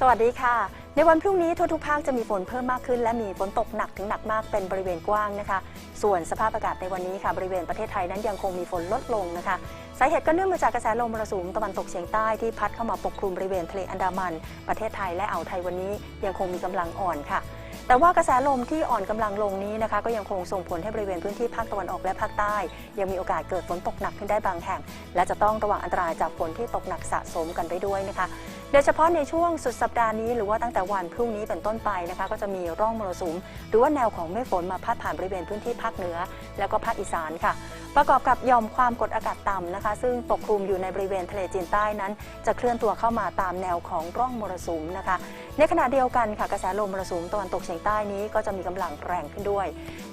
สวัสดีค่ะ ในวันพรุ่งนี้ทั่วทุกภาคจะมีฝนเพิ่มมากขึ้น และมีฝนตกหนักถึงหนักมากเป็นบริเวณกว้างนะคะ ส่วนสภาพอากาศในวันนี้ค่ะ บริเวณประเทศไทยนั้นยังคงมีฝนลดลงนะคะสาเหตุก็เนื่องมาจากกระแสลมมรสุมตะวันตกเฉียงใต้ที่พัดเข้ามาปกคลุมบริเวณทะเลอันดามัน ประเทศไทยและอ่าวไทยวันนี้ยังคงมีกำลังอ่อนค่ะแต่ว่ากระแสลมที่อ่อนกำลังลงนี้นะคะ ก็ยังคงส่งผลให้บริเวณพื้นที่ภาคตะวันออกและภาคใต้ ยังมีโอกาสเกิดฝนตกหนักขึ้นได้บางแห่ง และจะต้องระวังอันตรายจากฝนที่ตกหนักสะสมกันไปด้วยนะคะ ดยเฉพาะในช่วงสุดสัปดาห์นี้หรือว่าตั้งแต่วันพรุ่งนี้เป็นต้นไปนะคะก็จะมีร่องมรสุมหรือว่าแนวของเมฆฝนมาพัดผ่านบริเวณพื้นที่ภาคเหนือ แล้วก็ภาคอีสานค่ะ ประกอบกับยอมความกดอากาศต่ำนะคะ ซึ่งปกคลุมอยู่ในบริเวณทะเลจีนใต้นั้น จะเคลื่อนตัวเข้ามาตามแนวของร่องมรสุมนะคะ ในขณะเดียวกันค่ะกระแสลมมรสุมตะวันตกเฉียงใต้นี้ก็จะมีกำลังแรงขึ้นด้วย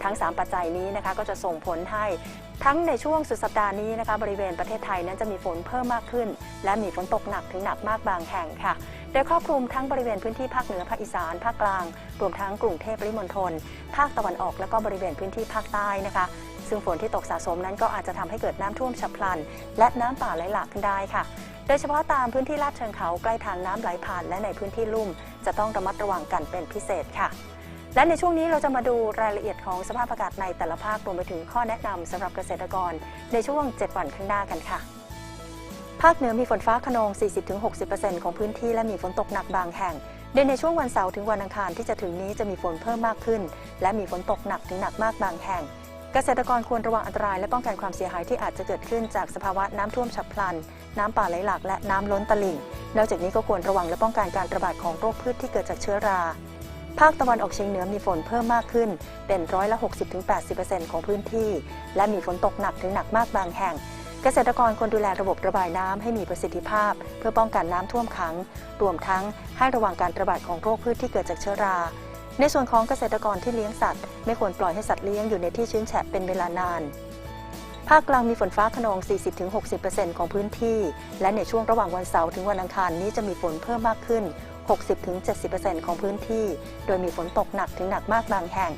ทั้ง 3 ปัจจัยนี้นะคะก็จะส่งผลให้ทั้งในช่วงสุดสัปดาห์นี้นะคะบริเวณประเทศไทยนั้นจะมีฝนเพิ่มมากขึ้น และมีฝนตกหนักถึงหนักมากบางแห่งค่ะโดยครอบคลุมทั้งบริเวณพื้นที่ภาคเหนือภาคอีสานภาคกลาง รวมทั้งกรุงเทพปริมณฑลภาคตะวันออกและก็บริเวณพื้นที่ภาคใต้นะคะ ซึ่งฝนที่ตกสะสมนั้นก็อาจจะทำให้เกิดน้ำท่วมฉับพลัน และน้ำป่าไหลหลากขึ้นได้ค่ะ โดยเฉพาะตามพื้นที่ลาดเชิงเขาใกล้ทางน้ำไหลผ่านและในพื้นที่ลุ่ม จะต้องระมัดระวังกันเป็นพิเศษค่ะ และในช่วงนี้เราจะมาดูรายละเอียดของสภาพอากาศในแต่ละภาครวมไปถึงข้อแนะนำสำหรับเกษตรกร ในช่วง 7 วันข้างหน้ากันค่ะภาคเหนือมีฝนฟ้าขนอง 40-60%ของพื้นที่และมีฝนตกหนักบางแห่ง โดยในช่วงวันเสาร์ถึงวันอังคารที่จะถึงนี้จะมีฝนเพิ่มมากขึ้น และมีฝนตกหนักถึงหนักมากบางแห่ง เกษตรกรควรระวังอันตรายและป้องกันความเสียหายที่อาจจะเกิดขึ้นจากสภาวะน้ำท่วมฉับพลัน น้ำป่าไหลหลากและน้ำล้นตลิ่ง นอกจากนี้ก็ควรระวังและป้องกันการระบาดของโรคพืชที่เกิดจากเชื้อรา ภาคตะวันออกเฉียงเหนือมีฝนเพิ่มมากขึ้น เป็นร้อยละ 60-80%ของพื้นที่ และมีฝนตกหนักถึงหนักมากบางแห่ง เกษตรกรควรดูแลระบบระบายน้ำให้มีประสิทธิภาพ เพื่อป้องกันน้ำท่วมขัง รวมทั้งให้ระวังการระบาดของโรคพืชที่เกิดจากเชื้อรา ในส่วนของเกษตรกรที่เลี้ยงสัตว์ ไม่ควรปล่อยให้สัตว์เลี้ยงอยู่ในที่ชื้นแฉะเป็นเวลานาน ภาคกลางมีฝนฟ้าขนอง 40-60%ของพื้นที่ และในช่วงระหว่างวันเสาร์ถึงวันอังคารนี้จะมีฝนเพิ่มมากขึ้น 60-70%ของพื้นที่ โดยมีฝนตกหนักถึงหนักมากบางแห่ง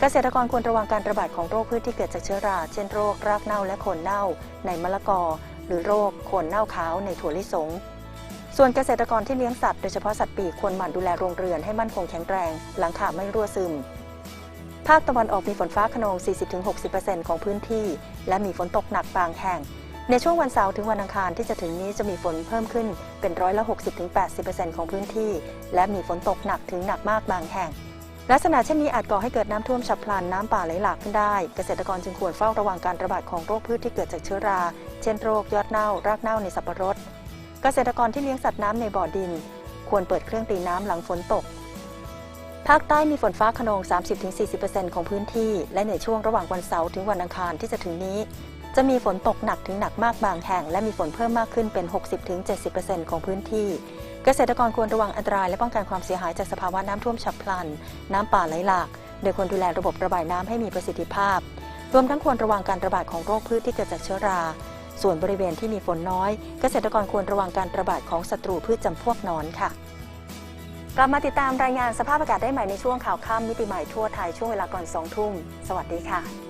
เกษตรกรควรระวังการระบาดของโรคพืชที่เกิดจากเชื้อรา เช่นโรครากเน่าและโคนเน่า ในมะละกอ หรือโรคโคนเน่าขาวในถั่วลิสง ส่วนเกษตรกรที่เลี้ยงสัตว์โดยเฉพาะสัตว์ปีกควรหมั่นดูแลโรงเรือนให้มั่นคงแข็งแรง หลังคาไม่รั่วซึม ภาคตะวันออกมีฝนฟ้าขนอง 40-60%ของพื้นที่ และมีฝนตกหนักบางแห่ง ในช่วงวันเสาร์ถึงวันอังคารที่จะถึงนี้จะมีฝนเพิ่มขึ้นเป็นร้อยละ 60-80%ของพื้นที่ และมีฝนตกหนักถึงหนักมากบางแห่ง ลักษณะเช่นนี้อาจก่อให้เกิดน้ำท่วมฉับพลันน้ำป่าไหลหลากขึ้นได้ เกษตรกรจึงควรเฝ้าระวังการระบาดของโรคพืชที่เกิดจากเชื้อรา เช่นโรคยอดเน่ารากเน่าในสับปะรด ษตรกรที่เลี้ยงสัตว์น้ำในบ่อดิน ควรเปิดเครื่องตีน้ำหลังฝนตก ภาคใต้มีฝนฟ้าขนอง 30-40%ของพื้นที่ และในช่วงระหว่างวันเสาร์ถึงวันอังคารที่จะถึงนี้ จะมีฝนตกหนักถึงหนักมากบางแห่ง และมีฝนเพิ่มมากขึ้นเป็น 60-70%ของพื้นที่ เกษตรกรควรระวังอันตรายและป้องกันความเสียหายจากสภาวะน้ำท่วมฉับพลัน น้ำป่าไหลหลาก โดยควรดูแลระบบระบายน้ำให้มีประสิทธิภาพ รวมทั้งควรระวังการระบาดของโรคพืชที่เกิดจากเชื้อรา ส่วนบริเวณที่มีฝนน้อย เกษตรกรควรระวังการระบาดของศัตรูพืชจำพวกนอนค่ะ กลับมาติดตามรายงานสภาพอากาศได้ใหม่ในช่วงข่าวค่ำมิติใหม่ทั่วไทยช่วงเวลาก่อน2ทุ่ม สวัสดีค่ะ